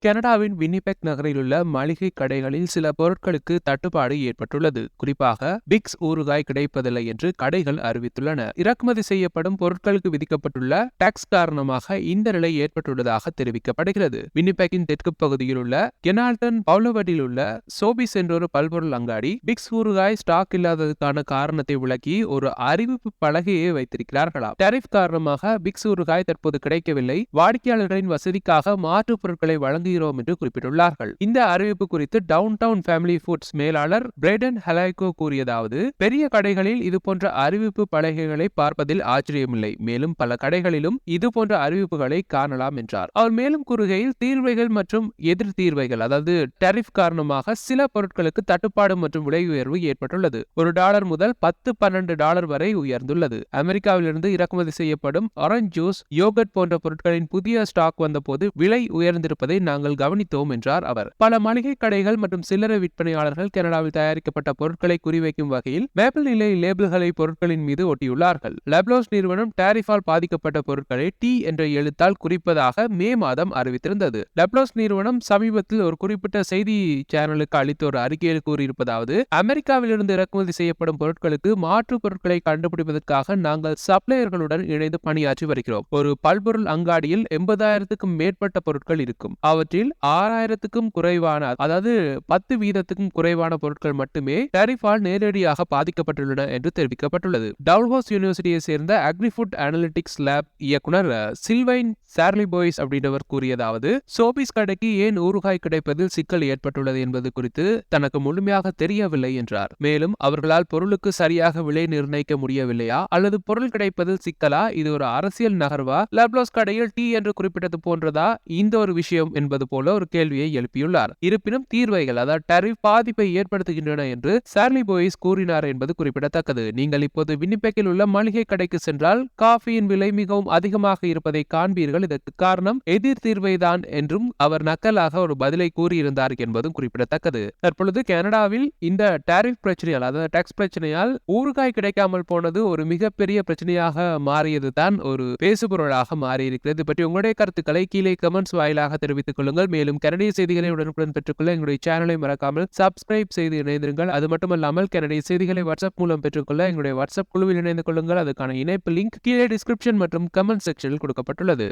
கனடாவின் வினிபெக் நகரில் உள்ள மளிகை கடைகளில் சில பொருட்களுக்கு தட்டுப்பாடு ஏற்பட்டுள்ளது. குறிப்பாக பிக்ஸ் ஊறுகாய் கிடைப்பதில்லை என்று கடைகள் அறிவித்துள்ளன. இறக்குமதி செய்யப்படும் பொருட்களுக்கு விதிக்கப்பட்டுள்ள டாக்ஸ் காரணமாக இந்த நிலை ஏற்பட்டுள்ளதாக தெரிவிக்கப்படுகிறது. வினிபெக்கின் தெற்கு பகுதியில் உள்ள கெனால்டன் பவுலவடில் உள்ள சோபிஸ் என்றொரு பல்பொருள் அங்காடி பிக்ஸ் ஊறுகாய் ஸ்டாக் இல்லாததுக்கான காரணத்தை விளக்கி ஒரு அறிவிப்பு பலகையை வைத்திருக்கிறார்களாம். டெரிஃப் காரணமாக பிக்ஸ் ஊறுகாய் தற்போது கிடைக்கவில்லை. வாடிக்கையாளர்களின் வசதிக்காக மாற்றுப் பொருட்களை வழங்குகிறோம் என்று குறிப்பிட்டுள்ளார்கள். இந்த அறிவிப்பு குறித்து டவுன் டவுன் ஃபேமிலி ஃபுட்ஸ் மேலாளர் பிரெடன் ஹலாய்கோ கூறியதாவது பெரிய கடைகளில் இதுபோன்ற அறிவிப்பு பலகைகளை பார்ப்பதில் ஆச்சரியமில்லை. மேலும் பல கடைகளிலும் இதுபோன்ற அறிவிப்புகளை காணலாம் என்றார். அவர் மேலும் கூறுகையில் தீர்வைகள் மற்றும் எதிர் தீர்வைகள் அதாவது டெரிஃப் காரணமாக சில பொருட்களுக்கு தட்டுப்பாடு மற்றும் விலை உயர்வு ஏற்பட்டுள்ளது. ஒரு டாலர் முதல் பத்து பன்னெண்டு டாலர் வரை உயர்ந்துள்ளது. அமெரிக்காவிலிருந்து இறக்குமதி செய்யப்படும் ஆரஞ்சு ஜூஸ் யோகட் போன்ற பொருட்களின் புதிய ஸ்டாக் வந்தபோது விலை உயர்ந்திருப்பதை நாங்கள் நாங்கள் கவனித்தோம் என்றார் அவர். பல மளிகை கடைகள் மற்றும் சில்லறை விற்பனையாளர்கள் கனடாவில் தயாரிக்கப்பட்ட பொருட்களை குறிவைக்கும் வகையில் மேப்பிள் நிலை லேபிள்களை பொருட்களின் மீது ஒட்டியுள்ளார்கள். லெப்லோஸ் நிறுவனம் டாரிஃபால் பாதிக்கப்பட்ட பொருட்களை டி என்ற எழுத்தால் குறிப்பதாக மே மாதம் அறிவித்திருந்தது. லெப்லோஸ் நிறுவனம் சமீபத்தில் ஒரு குறிப்பிட்ட செய்தி சேனலுக்கு அளித்த ஒரு அறிக்கையில் கூறியிருப்பதாவது அமெரிக்காவிலிருந்து இறக்குமதி செய்யப்படும் பொருட்களுக்கு மாற்று பொருட்களை கண்டுபிடிப்பதற்காக நாங்கள் சப்ளையர்களுடன் இணைந்து பணியாற்றி வருகிறோம். ஒரு பல்பொருள் அங்காடியில் எண்பதாயிரத்துக்கும் மேற்பட்ட பொருட்கள் இருக்கும். அவற்றில் ஆறாயிரத்துக்கும் குறைவான அதாவது பத்து வீதத்துக்கும் குறைவான பொருட்கள் மட்டுமே டரிஃபால் நேரடியாக பாதிக்கப்பட்டுள்ளன என்று தெரிவிக்கப்பட்டுள்ளது. டவுன்ஹவுஸ் யூனிவர்சிட்டியை சேர்ந்த அக்ரிஃபுட் அனலிட்டிக்ஸ் லேப் இயக்குனர் சில்வைன் சார்லி பாய்ஸ் அப்படின்றவர் கூறியதாவது சோபிஸ் கடைக்கு ஏன் ஊறுகாய் கிடைப்பதில் சிக்கல் ஏற்பட்டுள்ளது என்பது குறித்து தனக்கு முழுமையாக தெரியவில்லை என்றார். மேலும் அவர்களால் பொருளுக்கு சரியாக விலை நிர்ணயிக்க முடியவில்லையா? அல்லது பொருள் கிடைப்பதில் சிக்கலா? இது ஒரு அரசியல் நகர்வா? லப்லோஸ் கடையில் டீ என்று குறிப்பிட்டது போன்றதா? இந்த ஒரு விஷயம் என்பது என்பது போல ஒரு கேள்வியை எழுப்பியுள்ளார். இருப்பினும் தீர்வைகள் அதாவது டரிஃப் பாதிப்பை ஏற்படுத்துகின்றன என்று சார்லி போயிஸ் கூறினார் என்பது குறிப்பிடத்தக்கது. நீங்கள் இப்போது விண்ணிப்பேக்கில் உள்ள மளிகை கடைக்கு சென்றால் காஃபியின் விலை மிகவும் அதிகமாக இருப்பதை காண்பீர்கள். இதற்கு காரணம் எதிர் தீர்வைதான் என்றும் அவர் நக்கலாக ஒரு பதிலை கூறியிருந்தார் என்பதும் குறிப்பிடத்தக்கது. தற்பொழுது கனடாவில் இந்த டாரிஃப் பிரச்சனையால் அதாவது டாக்ஸ் பிரச்சனையால் ஊறுகாய் கிடைக்காமல் போனது ஒரு மிகப்பெரிய பிரச்சனையாக மாறியது தான் ஒரு பேசுபொருளாக மாறியிருக்கிறது. பற்றி உங்களுடைய கருத்துக்களை கீழே கமெண்ட்ஸ் வாயிலாக தெரிவித்துக் கொள்ளுங்கள். மேலும் கனடிய செய்திகளை உடனுக்குடன் பெற்றுக்கொள்ள எங்களுடைய சேனலை மறக்காமல் சப்ஸ்கிரைப் செய்து இணைந்திருங்கள். அது மட்டுமல்லாமல் கனடிய செய்திகளை வாட்ஸ்அப் மூலம் பெற்றுக்கொள்ள எங்களுடைய வாட்ஸ்அப் குழுவில் இணைந்து கொள்ளுங்கள். அதுக்கான இணைப்பு லிங்க் கீழே டிஸ்கிரிப்ஷன் மற்றும் கமெண்ட் செக்ஷனில் கொடுக்கப்பட்டுள்ளது.